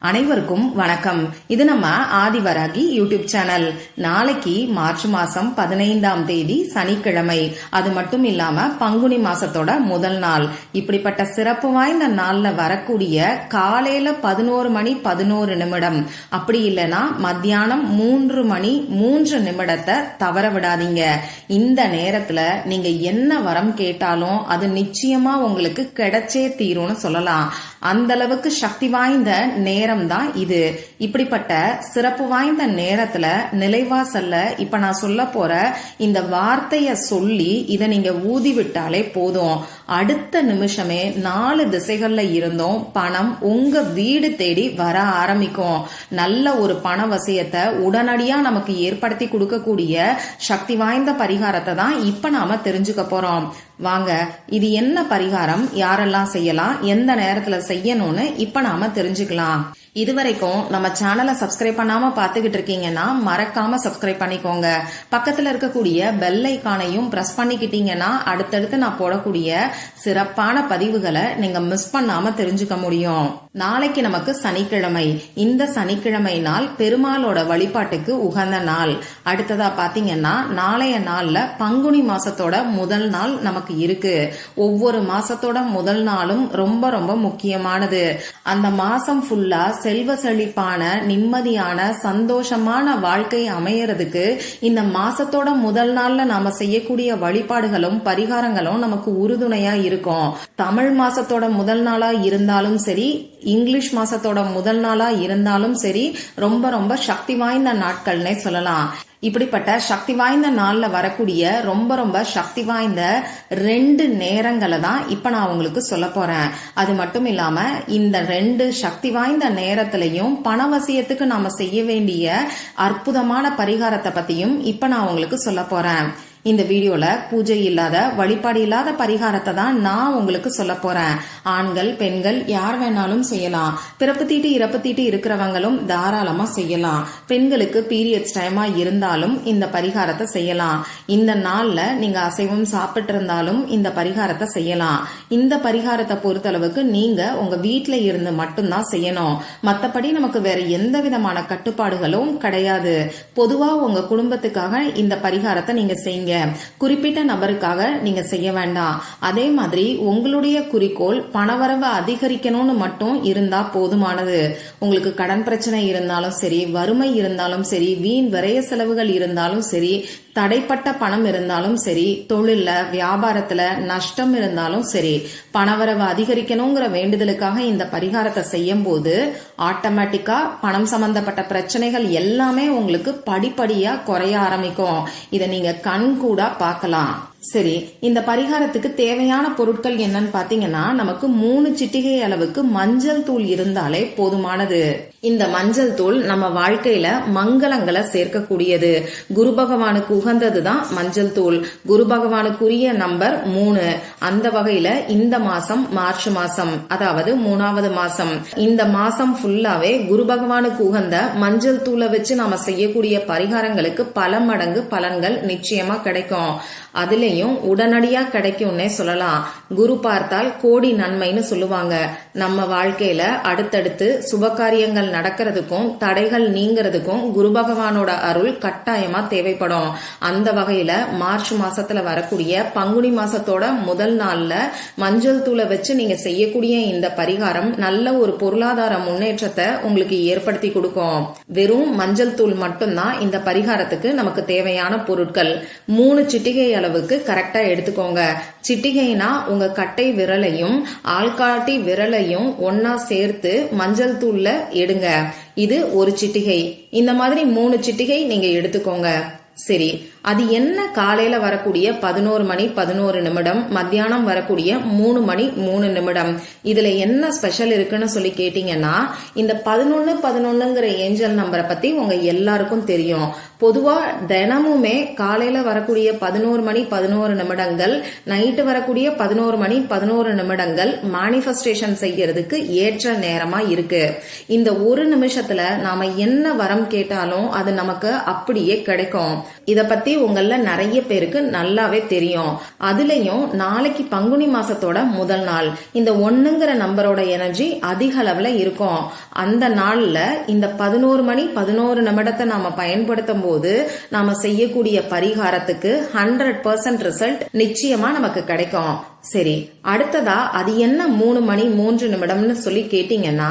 அனைவருக்கும் வணக்கம். இது நம்ம ஆதிவராகி யூடியூப் சேனல். நாளைக்கு மார்ச் மாசம் பதினைந்தாம் தேதி சனிக்கிழமை. அது மட்டும் இல்லாம பங்குனி மாசத்தோட முதல் நாள். இப்படிப்பட்ட சிறப்பு வாய்ந்த நாள்ல வரக்கூடிய காலையில பதினோரு மணி பதினோரு நிமிடம். அப்படி இல்லைன்னா மத்தியானம் மூன்று மணி மூன்று நிமிடத்தை தவற விடாதீங்க. இந்த நேரத்துல நீங்க என்ன வரம் கேட்டாலும் அது நிச்சயமா உங்களுக்கு கிடைச்சே தீரும்னு சொல்லலாம். அந்த அளவுக்கு சக்தி வாய்ந்த நேரம் தான் இது. இப்படிப்பட்ட சிறப்பு வாய்ந்த நேரத்துல நிலைவாசல்ல இப்ப நான் சொல்ல போற இந்த வார்த்தைய சொல்லி இதை நீங்க ஊதி விட்டாலே போதும். அடுத்த நிமிஷமே நாலு திசைகள்ல இருந்தும் பணம் உங்க வீடு தேடி வர ஆரம்பிக்கும். நல்ல ஒரு பண வசியத்தை உடனடியா நமக்கு ஏற்படுத்தி கொடுக்கக்கூடிய சக்தி வாய்ந்த பரிகாரத்தை தான் இப்ப நாம தெரிஞ்சுக்க போறோம். வாங்க இது என்ன பரிகாரம்? யாரெல்லாம் செய்யலாம்? எந்த நேரத்துல செய்யணும்னு இப்ப நாம தெரிஞ்சுக்கலாம். இதுவரைக்கும் நம்ம சேனலை சப்ஸ்கிரைப் பண்ணாம பாத்துக்கிட்டு இருக்கீங்கன்னா மறக்காம சப்ஸ்கிரைப் பண்ணிக்கோங்க. பக்கத்துல இருக்கக்கூடிய பெல் ஐக்கானையும் பிரஸ் பண்ணிக்கிட்டீங்கன்னா அடுத்தடுத்து நான் போடக்கூடிய சிறப்பான பதிவுகளை நீங்க மிஸ் பண்ணாம தெரிஞ்சுக்க முடியும். நாளைக்கு நமக்கு சனிக்கிழமை. இந்த சனிக்கிழமை நாள் பெருமாளோட வழிபாட்டுக்கு உகந்த நாள். அடுத்ததா பாத்தீங்கன்னா நாளைய நாள்ல பங்குனி மாசத்தோட முதல் நாள் நமக்கு இருக்கு. ஒவ்வொரு மாசத்தோட முதல் நாளும் ரொம்ப ரொம்ப முக்கியமானது. அந்த மாசம் ஃபுல்லா செல்வ செழிப்பான நிம்மதியான சந்தோஷமான வாழ்க்கை அமையறதுக்கு இந்த மாசத்தோட முதல் நாள்ல நாம செய்யக்கூடிய வழிபாடுகளும் பரிகாரங்களும் நமக்கு உறுதுணையா இருக்கும். தமிழ் மாசத்தோட முதல் நாளா இருந்தாலும் சரி இங்கிலீஷ் மாசத்தோட முதல் நாளா இருந்தாலும் சரி ரொம்ப ரொம்ப சக்தி வாய்ந்த நாட்கள்னே சொல்லலாம். இப்படிப்பட்ட சக்தி வாய்ந்த நாள்ல வரக்கூடிய ரொம்ப ரொம்ப சக்தி வாய்ந்த ரெண்டு நேரங்களை தான் இப்ப நான் உங்களுக்கு சொல்ல போறேன். அது மட்டும் இல்லாம இந்த ரெண்டு சக்தி வாய்ந்த நேரத்திலையும் பணவசியத்துக்கு நாம செய்ய வேண்டிய அற்புதமான பரிகாரத்தை பத்தியும் இப்ப நான் உங்களுக்கு சொல்ல போறேன். இந்த வீடியோல பூஜை இல்லாத வழிபாடு இல்லாத பரிகாரத்தை தான் நான் உங்களுக்கு சொல்ல போறேன். ஆண்கள் பெண்கள் யார் வேணாலும் செய்யலாம். பிறப்பு தீட்டு இறப்பு தீட்டு இருக்கிறவங்களும் தாராளமா செய்யலாம். பெண்களுக்கு பீரியட்ஸ் டைமா இருந்தாலும் இந்த பரிகாரத்தை செய்யலாம். இந்த நாள்ல நீங்க அசைவம் சாப்பிட்டு இருந்தாலும் இந்த பரிகாரத்தை செய்யலாம். இந்த பரிகாரத்தை பொறுத்தளவுக்கு நீங்க உங்க வீட்டில் இருந்து மட்டும்தான் செய்யணும். மத்தபடி நமக்கு வேற எந்த விதமான கட்டுப்பாடுகளும் கிடையாது. பொதுவா உங்க குடும்பத்துக்காக இந்த பரிகாரத்தை நீங்க செய்யுங்க. குறிப்பிட்ட நபருக்காக நீங்க செய்ய வேண்டாம். அதே மாதிரி உங்களுடைய குறிக்கோள் பணவரவு அதிகரிக்கணும்னு மட்டும் இருந்தா போதுமானது. உங்களுக்கு கடன் பிரச்சனை இருந்தாலும் சரி வறுமை இருந்தாலும் சரி வீண் விரைய செலவுகள் இருந்தாலும் சரி தடைப்பட்ட பணம் இருந்தாலும் சரி தொழில்ல வியாபாரத்துல நஷ்டம் இருந்தாலும் சரி பணவரவு அதிகரிக்கணுங்கிற வேண்டுதலுக்காக இந்த பரிகாரத்தை செய்யும் போது ஆட்டோமேட்டிக்கா பணம் சம்பந்தப்பட்ட பிரச்சனைகள் எல்லாமே உங்களுக்கு படிப்படியா குறைய ஆரம்பிக்கும். இதை நீங்க கண் கூட பார்க்கலாம். சரி இந்த பரிகாரத்துக்கு தேவையான பொருட்கள் என்னன்னு பாத்தீங்கன்னா நமக்கு மூணு சிட்டிகை அளவுக்கு மஞ்சள் தூள் இருந்தாலே போதுமானது. இந்த மஞ்சள் தூள் நம்ம வாழ்க்கையில மங்களங்களை சேர்க்கக்கூடியது. குரு பகவானுக்கு உகந்தது தான் மஞ்சள் தூள். குரு பகவானுக்குரிய நம்பர் மூணு. அந்த வகையில இந்த மாசம் மார்ச் மாசம் அதாவது மூணாவது மாசம். இந்த மாசம் ஃபுல்லாவே குரு பகவானுக்கு உகந்த மஞ்சள் தூளை வச்சு நாம செய்யக்கூடிய பரிகாரங்களுக்கு பல மடங்கு பலன்கள் நிச்சயமா கிடைக்கும். அதுலயும் உடனடியா கிடைக்கும்னே சொல்லலாம். குரு பார்த்தால் கோடி நன்மைன்னு சொல்லுவாங்க. நம்ம வாழ்க்கையில அடுத்தடுத்து சுபகாரியங்கள் நடக்கிறதுக்கும் தடைகள் நீங்கிறதுக்கும் குரு பகவானோட அருள் கட்டாயமா தேவைப்படும். அந்த வகையில மார்ச் மாசத்துல வரக்கூடிய பங்குனி மாசத்தோட முதல் நாள்ல மஞ்சள் தூளை வச்சு நீங்க செய்யக்கூடிய இந்த பரிகாரம் நல்ல ஒரு பொருளாதார முன்னேற்றத்தை உங்களுக்கு ஏற்படுத்தி கொடுக்கும். வெறும் மஞ்சள் தூள் மட்டும்தான் இந்த பரிகாரத்துக்கு நமக்கு தேவையான பொருட்கள். மூணு சிட்டிகை அளவுக்கு கரெக்டா எடுத்துக்கோங்க. சிட்டிகைனா உங்க கட்டை விரலையும் ஆள்காட்டி விரலையும் ஒன்னா சேர்த்து மஞ்சள் தூள்ல எடுங்க. இது ஒரு சிட்டிகை. இந்த மாதிரி மூணு சிட்டிகை நீங்க எடுத்துக்கோங்க. சரி. அது என்ன காலையில வரக்கூடிய பதினோரு மணி பதினோரு நிமிடம் மத்தியானம் வரக்கூடிய மூணு மணி மூணு நிமிடம்? இதுல என்ன ஸ்பெஷல் இருக்குன்னு சொல்லி கேட்டீங்கன்னா இந்த பதினொன்னு பதினொன்னுங்கிற ஏஞ்சல் நம்பரை பத்தி உங்க எல்லாருக்கும் தெரியும். பொதுவா தினமுமே காலையில வரக்கூடிய பதினோரு மணி பதினோரு நிமிடங்கள் நைட்டு வரக்கூடிய பதினோரு மணி பதினோரு நிமிடங்கள் மேனிஃபெஸ்டேஷன் செய்யறதுக்கு ஏற்ற நேரமா இருக்கு. இந்த ஒரு நிமிஷத்துல நாம என்ன வரம் கேட்டாலும் அது நமக்கு அப்படியே கிடைக்கும். இத பத்தி உங்கள நிறைய பேருக்கு நல்லாவே தெரியும். அதுலயும் நாளைக்கு பங்குனி மாசத்தோட முதல் நாள். இந்த ஒண்ணுங்கிற நம்பரோட எனர்ஜி அதிக அளவுல இருக்கும். அந்த நாள்ல இந்த பதினோரு மணி பதினோரு நிமிடத்தை நாம பயன்படுத்தும் போது நாம செய்யக்கூடிய பரிகாரத்துக்கு ஹண்ட்ரட் பர்சன்ட் ரிசல்ட் நிச்சயமா நமக்கு கிடைக்கும். சரி அடுத்ததா அது என்ன மூணு மணி மூன்று நிமிடம்னு சொல்லி கேட்டீங்கன்னா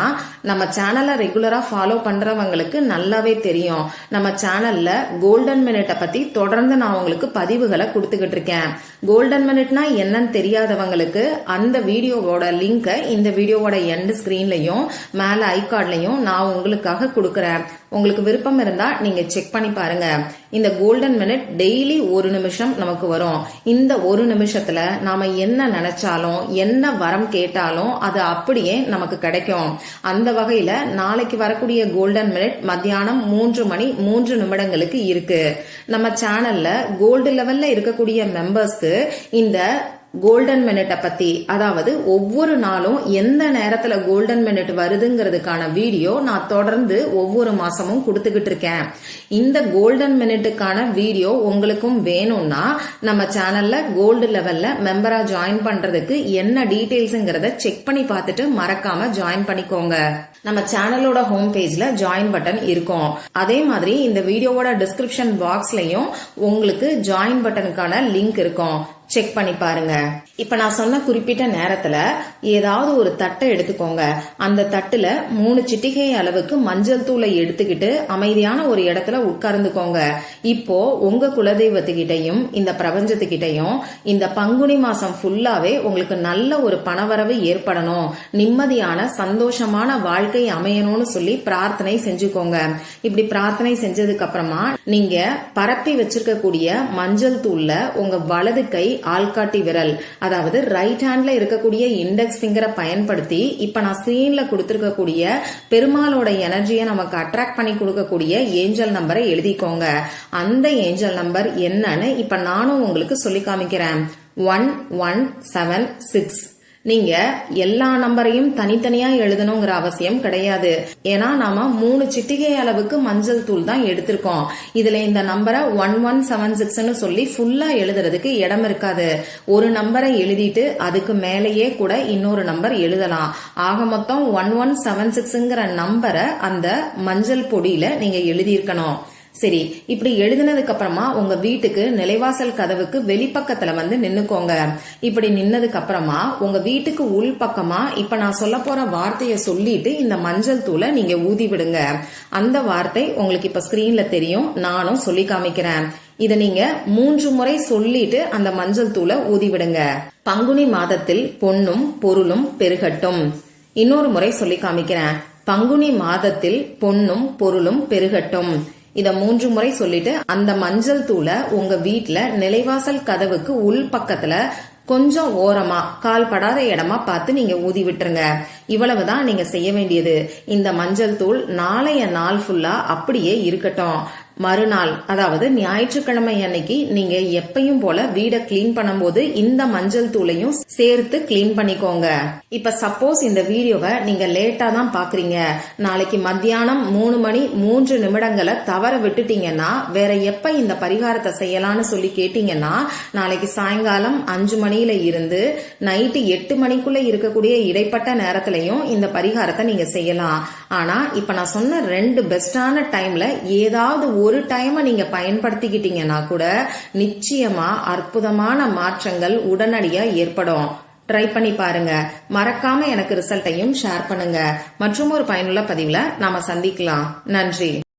நம்ம சேனலை ரெகுலரா ஃபாலோ பண்றவங்களுக்கு நல்லாவே தெரியும். நம்ம சேனல்ல கோல்டன் மினிட்டை பத்தி தொடர்ந்து நான் உங்களுக்கு பதிவுகளை கொடுத்துக்கிட்டு இருக்கேன். கோல்டன் மினிட்னா என்னன்னு தெரியாதவங்களுக்கு அந்த வீடியோவோட லிங்கை இந்த வீடியோவோட எண்ட் ஸ்கிரீன்லயும் மேல ஐகார்ட்லயும் நான் உங்களுக்காக கொடுக்கறேன். உங்களுக்கு விருப்பம் இருந்தா நீங்க செக் பண்ணி பாருங்க. இந்த கோல்டன் மினிட் டெய்லி ஒரு நிமிஷம் நமக்கு வரும். இந்த ஒரு நிமிஷத்துல நாம என்ன நினைச்சாலும் என்ன வரம் கேட்டாலும் அது அப்படியே நமக்கு கிடைக்கும். அந்த வகையில நாளைக்கு வரக்கூடிய கோல்டன் மினிட் மத்தியானம் மூன்று மணி மூன்று நிமிடங்களுக்கு இருக்கு. நம்ம சேனல்ல கோல்டு லெவல்ல இருக்கக்கூடிய மெம்பர்ஸ்க்கு இந்த கோல்டன் மினிட்டை பத்தி. அதாவது ஒவ்வொரு நாளும் எந்த நேரத்துல கோல்டன் மினிட் வருதுங்கிறதுக்கான வீடியோ நான் தொடர்ந்து ஒவ்வொரு மாசமும் கொடுத்துக்கிட்டு இருக்கேன். இந்த கோல்டன் மினிட்டுக்கான வீடியோ உங்களுக்கும் வேணும்னா நம்ம சேனல்ல கோல்டு லெவல்ல மெம்பரா ஜாயின் பண்றதுக்கு என்ன டீடைல்ஸ்ங்கிறத செக் பண்ணி பார்த்துட்டு மறக்காம ஜாயின் பண்ணிக்கோங்க. நம்ம சேனலோட ஹோம் பேஜ்ல ஜாயின் பட்டன் இருக்கும். அதே மாதிரி இந்த வீடியோவோட டிஸ்கிரிப்ஷன் பாக்ஸ்லயும் உங்களுக்கு ஜாயின் பட்டனுக்கான லிங்க் இருக்கும். செக் பண்ணி பாருங்க. இப்ப நான் சொன்ன குறிப்பிட்ட நேரத்துல ஏதாவது ஒரு தட்டை எடுத்துக்கோங்க. அந்த தட்டுல மூணு சிட்டிகை அளவுக்கு மஞ்சள் தூளை எடுத்துக்கிட்டு அமைதியான ஒரு இடத்துல உட்கார்ந்துக்கோங்க. இப்போ உங்க குலதெய்வத்துக்கிட்டையும் இந்த பிரபஞ்சத்துக்கிட்டையும் இந்த பங்குனி மாசம் ஃபுல்லாவே உங்களுக்கு நல்ல ஒரு பணவரவு ஏற்படணும். நிம்மதியான சந்தோஷமான வாழ்க்கை அமையணும்னு சொல்லி பிரார்த்தனை செஞ்சுக்கோங்க. இப்படி பிரார்த்தனை செஞ்சதுக்கு அப்புறமா நீங்க பரப்பி வச்சிருக்கக்கூடிய மஞ்சள் தூள்ல உங்க வலது கை ஆள்காட்டி விரல். அதாவது ரைட் ஹேண்ட்ல இருக்கக்கூடிய இண்டெக்ஸ் ஃபிங்கரை பயன்படுத்தி இப்ப நான் ஸ்கிரீன்ல கொடுத்திருக்கக்கூடிய பெருமாளோட எனர்ஜியை நமக்கு அட்ராக்ட் பண்ணி கொடுக்கக்கூடிய ஏஞ்சல் நம்பரை எழுதிக்கோங்க. அந்த ஏஞ்சல் நம்பர் என்னன்னு இப்ப நானும் உங்களுக்கு சொல்லி காமிக்கிறேன். ஒன் ஒன் செவன் சிக்ஸ் நீங்க எல்லா நம்பரையும் தனித்தனியா எழுதணுங்கிற அவசியம் கிடையாது. ஏன்னா நாம மூணு சிட்டிகை அளவுக்கு மஞ்சள் தூள் தான் எடுத்திருக்கோம். இதுல இந்த நம்பரை ஒன் ஒன் செவன் சிக்ஸ்னு சொல்லி ஃபுல்லா எழுதுறதுக்கு இடம் இருக்காது. ஒரு நம்பரை எழுதிட்டு அதுக்கு மேலேயே கூட இன்னொரு நம்பர் எழுதலாம். ஆக மொத்தம் ஒன் ஒன் செவன் சிக்ஸ்ங்கிற நம்பரை அந்த மஞ்சள் பொடியில நீங்க எழுதியிருக்கணும். சரி இப்படி எழுதினதுக்கு அப்புறமா உங்க வீட்டுக்கு நிலைவாசல் கதவுக்கு வெளிப்பக்கத்துல வந்து நின்னுக்கோங்க. இப்படி நின்னதுக்கு அப்புறமா உங்க வீட்டுக்கு உள் பக்கமா இப்ப நான் சொல்ல போற வார்த்தையை சொல்லிட்டு இந்த மஞ்சள் தூளை நீங்க ஊதி விடுங்க. அந்த வார்த்தை உங்களுக்கு இப்ப ஸ்கிரீன்ல தெரியும் நானும் சொல்லி காமிக்கிறேன். இதை நீங்க மூன்று முறை சொல்லிட்டு அந்த மஞ்சள் தூளை ஊதி விடுங்க. பங்குனி மாதத்தில் பொன்னும் பொருளும் பெருகட்டும். இன்னொரு முறை சொல்லி காமிக்கிறேன். பங்குனி மாதத்தில் பொன்னும் பொருளும் பெருகட்டும். இத மூன்று முறை சொல்லிட்டு அந்த மஞ்சள் தூளை உங்க வீட்டுல நிலைவாசல் கதவுக்கு உள் பக்கத்துல கொஞ்சம் ஓரமா கால் படாத இடமா பார்த்து நீங்க ஊதி விட்டுருங்க. இவ்வளவுதான் நீங்க செய்ய வேண்டியது. இந்த மஞ்சள் தூள் நாளைய நாள் ஃபுல்லா அப்படியே இருக்கட்டும். மறுநாள் அதாவது ஞாயிற்றுக்கிழமை அன்னைக்கு நீங்க எப்பயும் போல வீடை கிளீன் பண்ணும்போது இந்த மஞ்சள் தூளையும் சேர்த்து கிளீன் பண்ணிக்கோங்க. இப்ப சப்போஸ் இந்த வீடியோவை நீங்க லேட்டா தான் பாக்குறீங்க. நாளைக்கு மத்தியானம் மூணு மணி மூன்று நிமிடங்களை தவற விட்டுட்டீங்கன்னா வேற எப்ப இந்த பரிகாரத்தை செய்யலாம்னு சொல்லி கேட்டீங்கன்னா நாளைக்கு சாயங்காலம் அஞ்சு மணியில இருந்து நைட்டு எட்டு மணிக்குள்ள இருக்கக்கூடிய இடைப்பட்ட நேரத்திலையும் இந்த பரிகாரத்தை நீங்க செய்யலாம். ஆனா இப்ப நான் சொன்ன ரெண்டு பெஸ்டான டைம்ல ஏதாவது ஒரு டைமை நீங்க பயன்படுத்திக்கிட்டீங்கன்னா கூட நிச்சயமா அற்புதமான மாற்றங்கள் உடனடியா ஏற்படும். ட்ரை பண்ணி பாருங்க. மறக்காம எனக்கு ரிசல்ட்டையும் ஷேர் பண்ணுங்க. மற்றும் ஒரு பயனுள்ள பதிவுல நாம சந்திக்கலாம். நன்றி.